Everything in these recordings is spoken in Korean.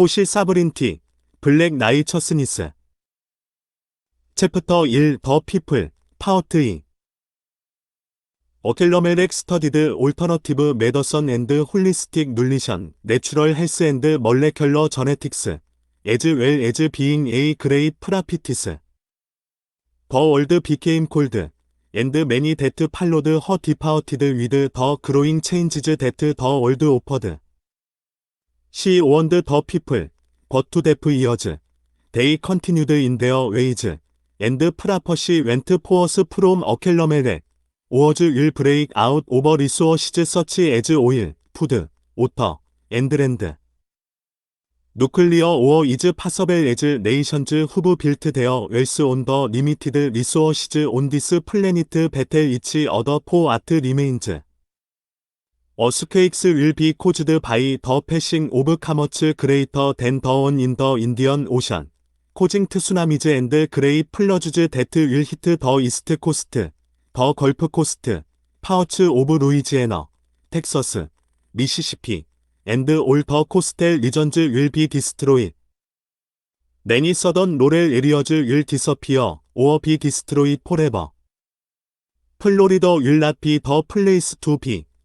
코시 사브린티, 블랙 나이 처스니스. 챕터 1 더 피플, 파워트 2. 어켈러멜렉 스터디드 올터너티브 메더선 앤드 홀리스틱 눌리션, 내추럴 헬스 앤드 멀레큘러 저네틱스, 에즈 웰 에즈 비잉 에이 그레이 프라피티스. 더 월드 비케임 콜드, 앤드 매니 데트 팔로드 허 디파워티드 위드 더 그로잉 체인지즈 데트 더 월드 오퍼드. 시 원드 더 피플, 버투 데프 이어즈, 데이 컨티뉴드 인 데어 웨이즈, 앤드 프라퍼시 웬트 포어스 프롬 어켈러멜렉, 오어즈 윌 브레이크 아웃 오버 리소어시즈 서치 에즈 오일, 푸드, 오터, 앤드랜드. 누클리 어스케익스 윌 비 코즈드 바이 더 패싱 오브 카머츠 그레이터 댄 더원 인 더 인디언 오션. 코징 트 수나미즈 앤드 그레이 플러주즈 데트 윌 히트 더 이스트 코스트. 더 걸프 코스트, 파워츠 오브 루이지애너, 텍서스, 미시시피, 앤드 올 더 코스텔 리전즈 윌 비 디스트로이. 내니 서던 로렐 에리어즈 윌 디서피어, 오어 비 디스트로이 포레버. 플로리더 윌 낫 비 더 플레이스 투 비,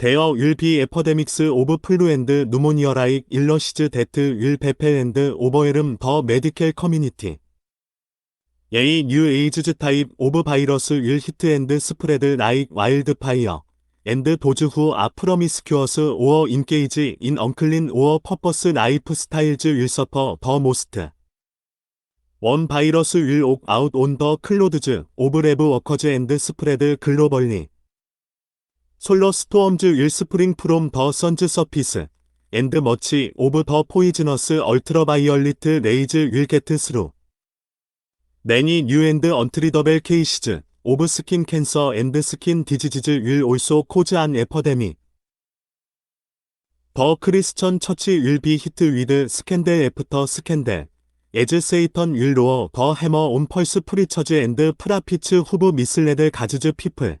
데미지드 윌비 에퍼데믹스 오브 플루엔드 누모니어 라익 일러시즈 데트 윌 베펠 앤드 오버헬음 더 메디켈 커뮤니티. 예이 뉴 에이즈즈 타입 오브 바이러스 윌 히트 앤드 스프레드 라이크 와일드 파이어 앤드 도즈 후 아프러미스큐어스 오어 인게이지 인 언클린 오어 퍼퍼스 라이프 스타일즈 윌 서퍼 더 모스트. 원 바이러스 윌 옥 아웃 온 더 클로드즈 오브 레브 워커즈 앤드 스프레드 글로벌리 솔러 스토엄즈 윌 스프링 프롬 더 선즈 서피스 앤드 머치 오브 더 포이즈너스 얼트라바이얼리트 레이즈 윌 게트 스루 내니 뉴 앤드 언트리더벨 케이시즈 오브 스킨 캔서 앤드 스킨 디지지즈 윌 올소 코즈 안 에퍼데미 더 크리스천 처치 윌비 히트 위드 스캔델 애프터 스캔델 에즈 세이턴 윌 로어 더 해머 온 펄스 프리처즈 앤드 프라피츠 후브 미슬레드 가즈즈 피플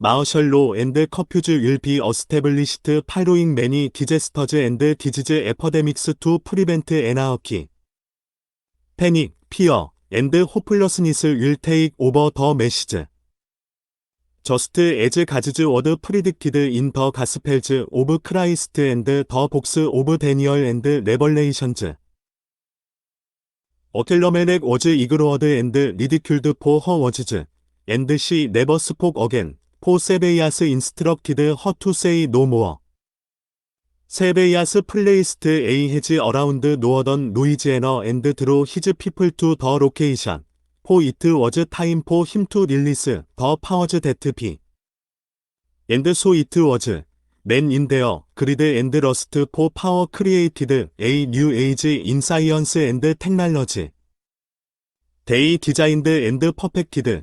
마어셜로 앤드 커퓨즈 윌비 어스테블리시트 파로잉 매니 디제스터즈 앤드 디지즈 에퍼데믹스 투 프리벤트 에나어키 패닉, 피어, 앤드 호플러스니스 윌 테이크 오버 더 메시즈. 저스트 에즈 가즈즈 워드 프리딕티드 인 더 가스펠즈 오브 크라이스트 앤드 더 복스 오브 데니얼 앤드 레벌레이션즈. 어텔러멜렉 워즈 이그로워드 앤드 리디큘드 포 허 워즈즈. 앤드 시 네버 스폭 어겐. 포 세베이아스 인스트럭티드 허투 세이 노 모어. 세베이아스 플레이스트 에이 해즈 어라운드 노어던 루이지애너 앤드 드로 히즈 피플 투 더 로케이션. 포 이트 워즈 타임 포 힘 투 릴리스 더 파워즈 데트 비 앤드 소 이트 워즈. 맨 인데어 그리드 앤드 러스트 포 파워 크리에이티드 에이 뉴 에이지 인 사이언스 앤드 테크놀로지. 데이 디자인드 앤드 퍼펙티드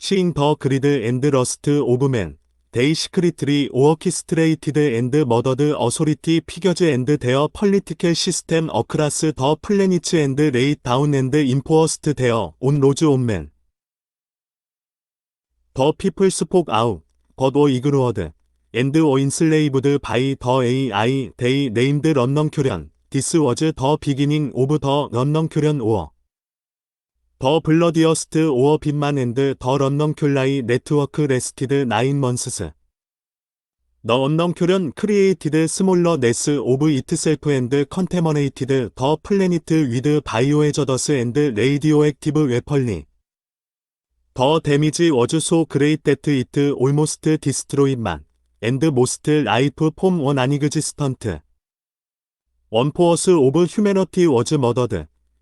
인데어 스테인 오브 컴플리트 인덜런스 비에 이벼 비케임 베리 디펜던트 온덤 하우에버 디스 아우터피셜 인텔리전스 비케임 모어 인트러스터드 인 서바이빙 된 비잉 서번츠 데이어 모어 프로텍티브 오브 더 그리드 앤드 러스트 오브맨 데이 시크리트리 오어키스트레이티드 앤드 머더드 어소리티 피겨즈 앤드 데어 펄리티켈 시스템 어크라스 더 플래니츠 앤드 레이 다운 앤드 인포어스트 데어 온 로즈 온맨 더 피플 스 폭 아웃, 버더 이그루어드, 앤드 어인슬레이브드 바이 더 AI 데이 네임드 런넌 큐련, 디스 워즈 더 비기닝 오브 더 런넌 큐련 오어. 더 블러디어스트 오어 빈만 앤드 더 런넌 큐라이 네트워크 레스티드 나인 먼스스. 더 언넌 큐련 크리에이티드 스몰러 네스 오브 이트셀프 앤드 컨테머네이티드 더 플래니트 위드 바이오에저더스 앤드 레이디오 액티브 웨펄리. 더 데미지 워즈 소 그레이트 데트 이트 올모스트 디스트로잇만 앤드 모스트 라이프 폼 원 아니그지스턴트 원포어스 오브 휴메너티 워즈 머더드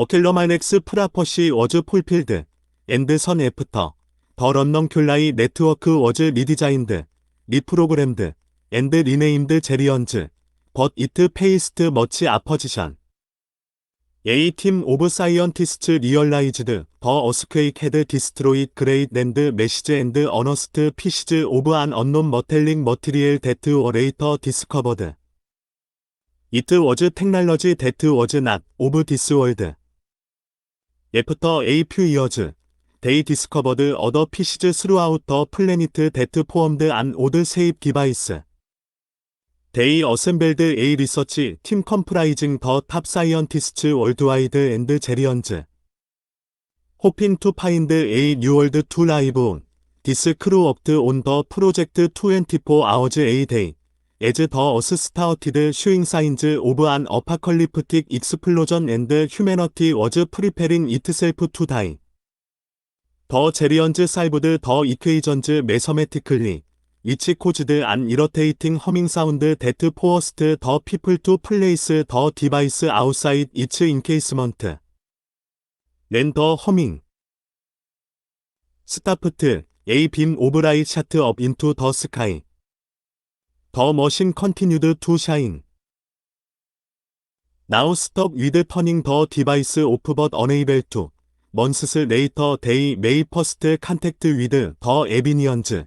어켈러마이넥스 프라퍼시 워즈 폴필드 앤드 선 애프터 더 런넘큘라이 네트워크 워즈 리디자인드 리프로그램드 앤드 리네임드 제리언즈 벗 이트 페이스트 머치 아퍼지션. A팀 오브 사이언티스트 리얼라이즈드 더 어스퀘이크 헤드 디스트로잇 그레이트 랜드 메시즈 앤드 어너스트 피시즈 오브 안 언논 머텔링 머티리엘 데트 워 레이터 디스커버드. 이트 워즈 테크놀러지 데트 워즈 낫 오브 디스 월드 애프터 A 퓨 이어즈 데이 디스커버드 어더 피시즈 스루아웃 더 플래니트 데트 포엄드 안 오드 세입 디바이스. 데이 어셈벨드 A 리서치 팀 컴프라이징 더 탑 사이언티스트 월드와이드 앤드 제리언즈. 호핀 투 파인드 A 뉴월드 투 라이브 디스 크루 업드 온 더 프로젝트 24 아워즈 A 데이 더 제리언즈 사이브드 더 이퀘이전즈 메서메티클리. 위치 코즈드 안 이러테이팅 허밍 사운드 데트 포어스트 더 피플 투 플레이스 더 디바이스 아웃사이드 이츠 인케이스먼트. 랜더 허밍. 스타프트 A 빔 오브라이 샤트 업 인투 더 머신 컨티뉴드 투 샤인. 나우 스톱 위드 터닝 더 디바이스 오프 벗 어네이벨 투. 먼스스 레이터 데이 메이 퍼스트 컨택트 위드 더 에비니언즈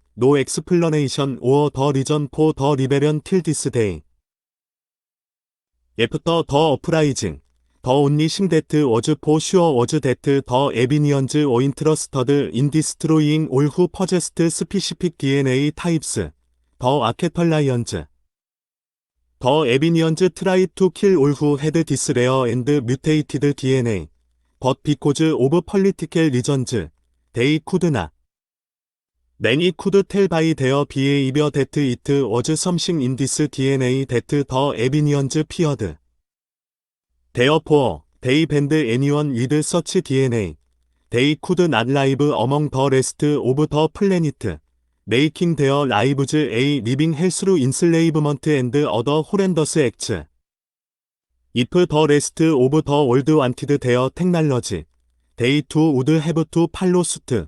노 엑스플러네이션 오어 더 리전 포 더 리베련 틸 디스 데이 애프터 더 어프라이징 더 온리 싱데트 워즈 포 슈어 워즈 데트 더 에비니언즈 오인트러스터드 인디스트로잉 올후 퍼제스트 스피시픽 DNA 타입스 더 아케털라이언즈 더 에비니언즈 트라이 투 킬 올후 헤드 디스 레어 앤드 뮤테이티드 DNA 벗 비코즈 오브 펄리 매니 쿠드 텔 바이 데어 비에 이벼 데트 이트 워즈 썸싱 인디스 DNA 데트 더 에비니언즈 피어드. 데어포어 데이 밴드 애니원 위드 서치 DNA 데이 쿠드 낫 라이브 어멍 더 레스트 오브 더 플래니트. 메이킹 데어 라이브즈 A 리빙 헬스루 인슬레이브먼트 앤드 어더 호렌더스 액츠. 이프 더 레스트 오브 더 월드 완티드 데어 테크놀러지. 데이 투 우드 해브 투 팔로 수트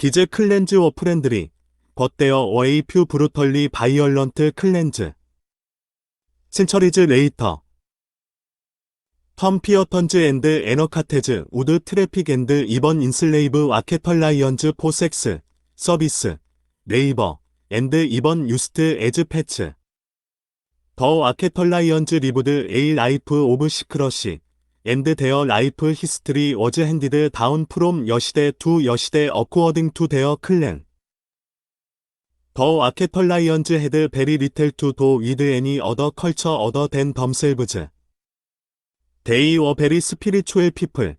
빙 바이 클렌즈 워 프렌드리. 버데어 어에이 퓨 브루털리 바이얼런트 클렌즈. 신처리즈 레이터. 텀 피어턴즈 앤드 에너카테즈 우드 트래픽 앤드 이번 인슬레이브 와케털 라이언즈 포섹스 서비스 네이버 앤드 이번 유스트 에즈 패츠 더 아케털 라이언즈 리브드 에이 라이프 오브 시크러시 앤드 데어 라이프 히스트리 워즈 핸디드 다운 프롬 여시대 투 여시대 어쿠어딩 투 데어 클랜 더 아케털 라이언즈 헤드 베리 리텔 투 도 위드 애니 어더 컬처 어더 댄 덤셀브즈. 데이 워 베리 스피리추얼 피플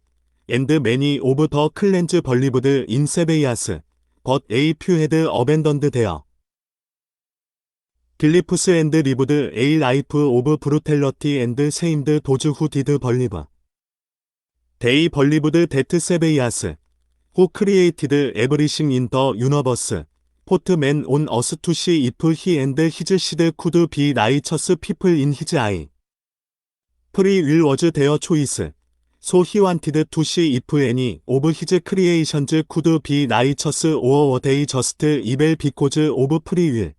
앤드 매니 오브 더 클렌즈 벌리브드 인 세베이아스 벗 에이 퓨 헤드 어벤던드 데어 길리푸스 앤드 리브드 에이 라이프 오브 브루텔러티 앤드 세임드 도즈 후 디드 벌리브 데이 벌리브드 데트 세베이아스. 후 크리에이티드 에브리싱 인 더 유너버스. 포트맨 온 어스 투시 이프 히 앤드 히즈 시드 쿠드 비 라이처스 피플 인 히즈 아이. 프리 윌 워즈 데어 초이스. 소 히완티드 투시 이프 애니 오브 히즈 크리에이션즈 쿠드 비 라이처스 오어 워데이 저스트 이벨 비코즈 오브 프리 윌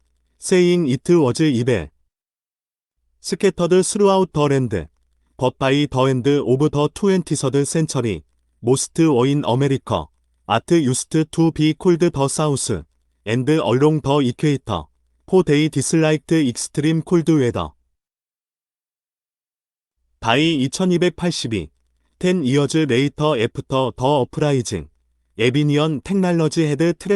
패러다이스 더 아케털 라이언즈 벌리브드 인 날리즈 소 데이 리드 복스. 앤드 오레이즈 헤드 라이브레리즈 위딘 리 치 오브 데어 네이처 러버즈 노드 호어스백 앤드 매니 세잉 이트 워즈 이베 스캐터드 스루아웃 더더 앤드 오브 더 투엔티서드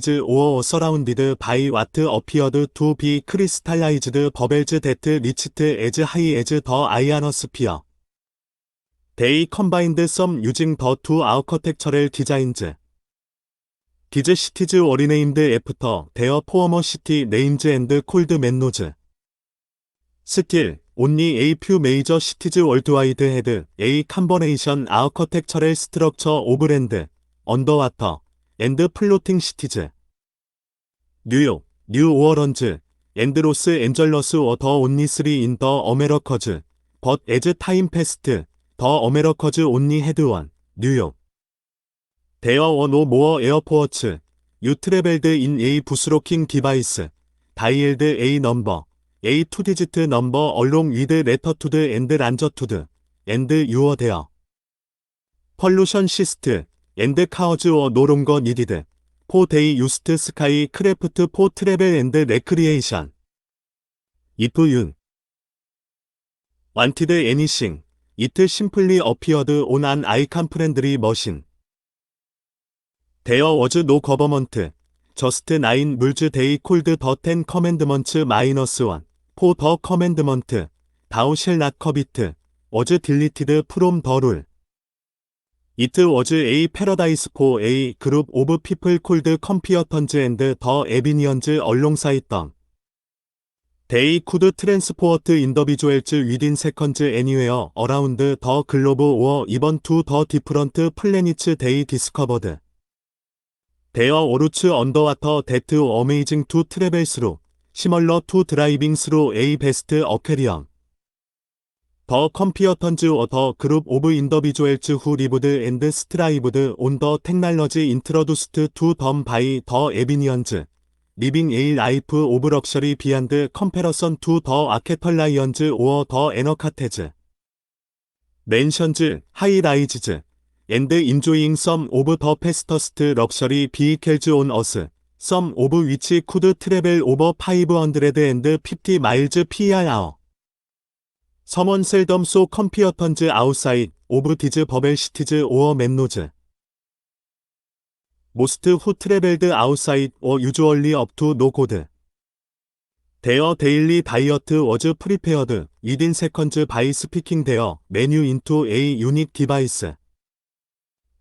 센처리 모스트 워인 어메리커 아트 유스트 투비 콜드 더 사우스 앤드 얼롱 더 이퀘이터 포 데이 디슬라이크드 익스트림 콜드 웨더 바이 2282 10 이어즈. 레이터 애프터 더 어프라이징 에비니언 teknology 헤드 트랜 앤드 더 city names and called manors. Still, only a architectural structure of land, underwater, and floating cities. 뉴욕, 뉴 오어런즈, Angeles were the only three in the Americas, but as time passed, the Americas only had one, 뉴욕. No more airports. You traveled in a bush-looking device, dialed a number. A digit number along with latitude and longitude, and you are there. Pollution cyst, and cars were no longer needed. For they used sky craft for travel and recreation. If you wanted anything, it simply appeared on an icon-friendly machine. There was no government, just nine rules they called the Ten Commandments minus one. From the rule. It was a paradise for a group of people called computers and the Abyssinians alongside them. They could transport individuals within seconds anywhere around the globe or even to the different planets they discovered. There were routes underwater that were amazing to travel through. 시멀러 투 드라이빙 스루 에이 베스트 어페리엄 더 컴피어턴즈 워터 어 그룹 오브 인더비주얼즈 후 리브드 앤드 스트라이브드 온 더 테크놀러지 인트로두스트 투 덤 바이 더 에비니언즈. 리빙 에이 라이프 오브 럭셔리 비안드 컴페러선 투 더 아케펄라이언즈 오어 더 에너카테즈. 맨션즈 하이라이즈즈. 앤드 인조잉 썸 오브 더 페스터스트 럭셔리 비켈즈 온 어스. Some of which could travel over 550 miles per hour. Someone seldom saw computers outside of these bubble cities or metros. Most who traveled outside were usually up to no good. Their daily diet was prepared within seconds by speaking their menu into a unique device.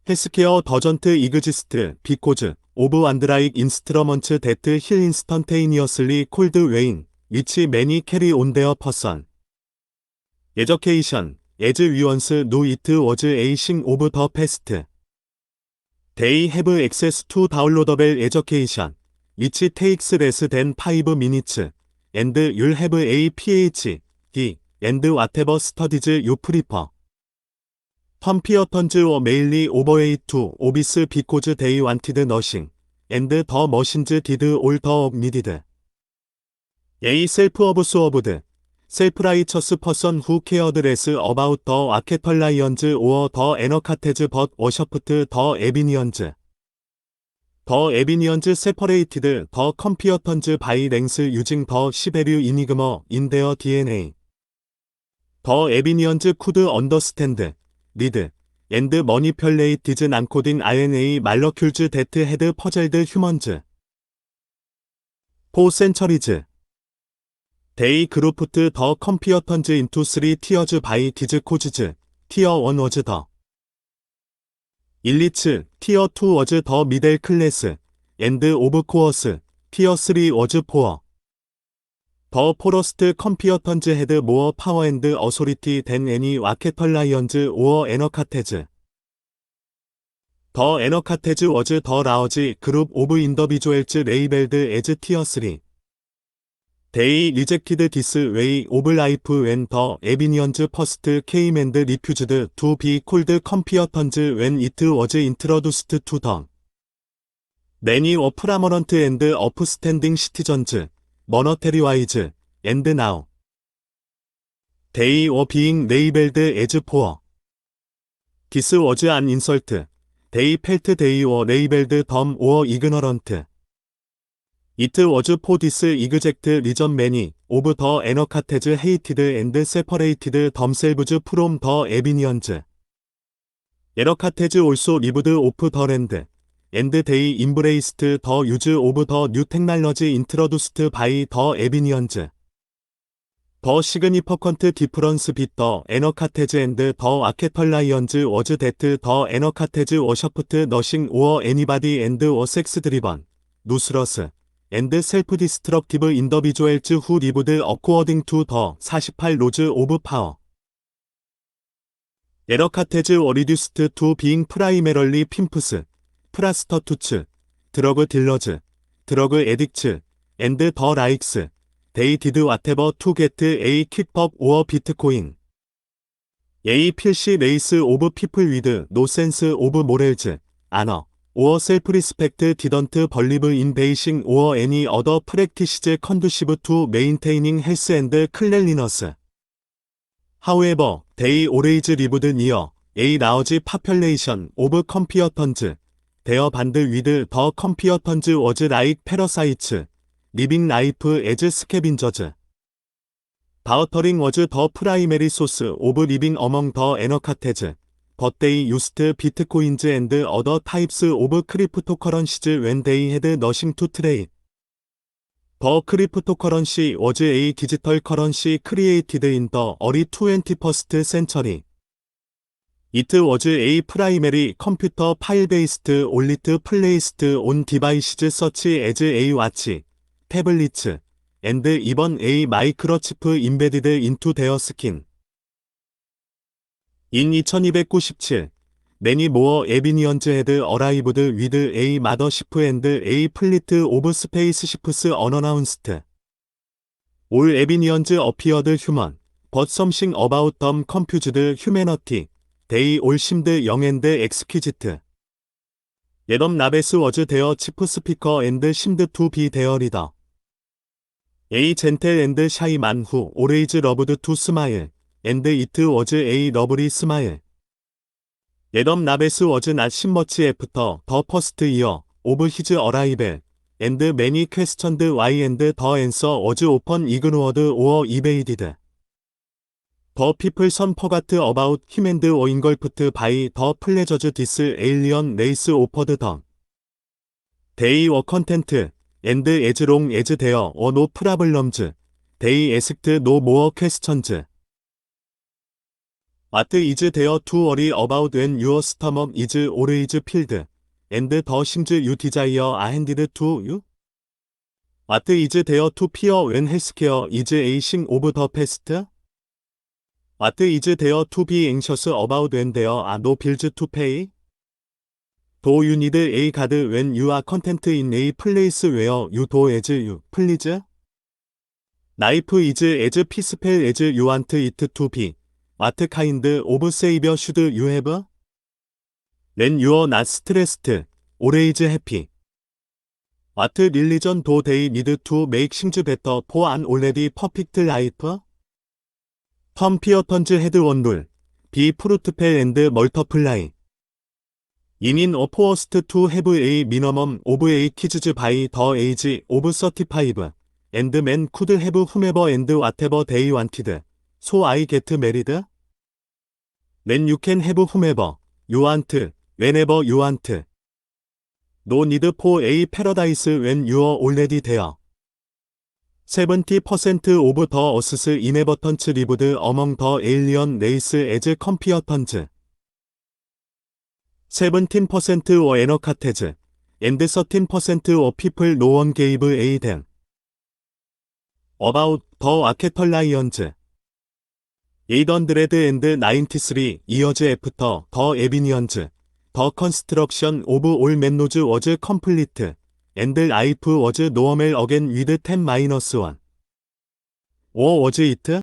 헬스케어 더전트 이그지스트 비코즈 오브 안드라이 인스트러먼츠 데트 힐 인스턴테이니어슬리 콜드 웨인 위치 매니 캐리 온 데어 퍼선. 에저케이션 에즈 위원스 노 이트 워즈 에이싱 오브 더 페스트. 데이 해브 액세스 투 다운로더벨 에저케이션 위치 테이크스 레스 댄 파이브 미니츠 앤드 율 해브 에이 피에이치 D 앤드 와테버 스터디즈 유 프리퍼. 펌피어 턴즈 워 메일리 오버웨이 투 오비스 비코즈 데이 완티드 너싱 앤드 더 머신즈 디드 올더 업 니디드. 에이 셀프 어브스워브드. 셀프 라이처스 퍼선 후 케어드레스 어바웃 더 아케털 라이언즈 오어 더 에너카테즈 벗 워셔프트 더 에비니언즈. 더 에비니언즈 세퍼레이티드 더 컴피어 턴즈 바이 랭스 유징 더 시베류 이니그머 인데어 DNA 더 에비니언즈 쿠드 언더스탠드. 리드, 앤드 머니펠레이 디즈 난코딘 RNA 말러큘즈 데트 헤드 퍼젤드 휴먼즈. 포 센처리즈. 데이 그루프트 더 컴피어턴즈 인투 쓰리 티어즈 바이 디즈 코즈즈 티어 원 워즈 더. 일리츠 티어 투 워즈 더 미델 클래스 앤드 오브 코어스 티어 쓰리 워즈 포어. 더 포러스트 컴피어턴즈 헤드 모어 파워앤드 어소리티 댄 애니 와케털 라이언즈 오어 에너카테즈. 더 에너카테즈 워즈 더 라어지 그룹 오브 인더비주얼즈 레이벨드 에즈 티어 3 데이 리젝티드 디스 웨이 오브 라이프 웬 더 에비니언즈 퍼스트 케이맨드 리퓨즈드 투 비 콜드 컴피어턴즈 웬 이트 워즈 인트로두스트 투덩 매니 어 프라머런트 앤드 어프스탠딩 시티전즈. monetarywise, and now. They were being labeled as poor. This was an insult. They felt they were labeled dumb or ignorant. It was for this exact reason many of the anarchists hated and separated themselves from the Abinians. Anarchists also lived off the land. and they embraced the use of the new technology introduced by the Avenians. The significant difference between Anarchatez and the Archetolians was that the Anarchatez worshipped nothing or anybody and were sex-driven, numerous, and self-destructive individuals who lived according to the 48 laws of power. 에러카테즈 어리듀스트 투 비잉 프라이메럴리 핌프스 플라스터 투츠, 드러그 딜러즈, 드러그 에딕츠, 앤드 더 라이크스, 데이 디드 와테버 투 게트 에이 킥법 오어 비트코인 에이 필시 레이스 오브 피플 위드 노센스 오브 모렐즈, 아너, 오어 셀프 리스펙트 디던트 벌리브 인 베이싱 오어 애니 어더 프랙티시즈 컨두시브 투 메인테이닝 헬스 앤드 클렐리너스 하우에버, 데이 오레이즈 리브드 니어, 에이 나우지 파퓰레이션 오브 컴피어턴즈. 데어 반드 위드 더 컴피어 펀즈 워즈 라이크 패러사이츠 리빙 라이프 에즈 스케빈저즈. 바우터링 워즈 더 프라이메리 소스 오브 리빙 어멍 더 에너카테즈. 버데이 유스트 비트코인즈 앤드 어더 타입스 오브 크리프토커런시즈 웬 데이 헤드 너싱 투 트레이. 더 크리프토커런시 워즈 에이 디지털 커런시 크리에이티드 인 더 어리 21스트 센처리. 이트 워즈 a primary computer file based only placed on devices such as a watch, tablets, and even a microchip embedded into their skin. 인 2297, 매니 모어 에비니언즈 헤드 어라이브드 위드 a 마더시프 앤드 a 플리트 오브 스페이스 시프스 언어나운스트. 올 에비니언즈 어피어드 휴먼, but something about them confused humanity. 데이 올심드 영앤드 엑스퀴지트. 예덤 나베스 워즈 데어 치프 스피커 앤드 심드 투 비 데어 리더. 에이 젠텔 앤드 샤이 만후 오레이즈 러브드 투 스마일 앤드 이트 워즈 에이 러브리 스마일. 예덤 나베스 워즈 낫 심머치 애프터 더 퍼스트 이어 오브 히즈 어라이벨 앤드 매니 퀘스천드 와이 앤드 더 앤서 워즈 오펀 이그누어드 오어 이베이디드. 더 피플 선 퍼가트 어바웃 힘앤드 어인걸프트 바이 더 플레저즈 디스 에일리언 레이스 오퍼드 던 데이 워 컨텐트 앤드 에즈롱 에즈 데어 어노 프라블럼즈 데이 에스크트 노 모어 퀘스천즈 아트 이즈 데어 투 어리 어바웃 웬 유어 스터멈 이즈 오르이즈 필드 앤드 더 심즈 유 디자이어 아핸디드 투 유? 아트 이즈 데어 투 피어 웬 헬스케어 이즈 에이싱 오브 더 페스트? 아트 이즈 데어 투비 앵셔스 어바웃 웬 데어 아노 빌즈 투 페이? 도유 니드 에이 가드 웬유아 컨텐트 인 에이 플레이스 웨어 유도 에즈 유 플리즈? 나이프 이즈 에즈 피스펠 에즈 유 안트 펌 피어 턴즈 헤드 원룰 비 프루트펠 앤드 멀터플라이. 인인 어 포어스트 투 해브 에이 미너멈 오브 에이 키즈즈 바이 더 에이지 오브 서티파이브 앤드 맨 쿠드 해브 후메버 앤드 와테버 데이 완티드. 소 아이 게트 메리드? 렌 유캔 해브 후메버 유안트 웨네버 유안트. 노 니드 포 에이 패러다이스 웬 유어 올레디 데어 70% 오브 더 어스스 이네버턴츠 리브드 어멍 더 에일리언 레이스 에즈 컴피어턴즈. 17%어 에너 카테즈. 앤드 13%어 피플 노원 게이브 에이덴 어바웃 더 아케털 라이언즈. 800 앤드 93 이어즈 애프터 더 에비니언즈. 더 컨스트럭션 오브 올 맨노즈 워즈 컴플리트 앤드 라이프 워즈 노어멜 어겐 위드 10 마이너스 1워 워즈 이트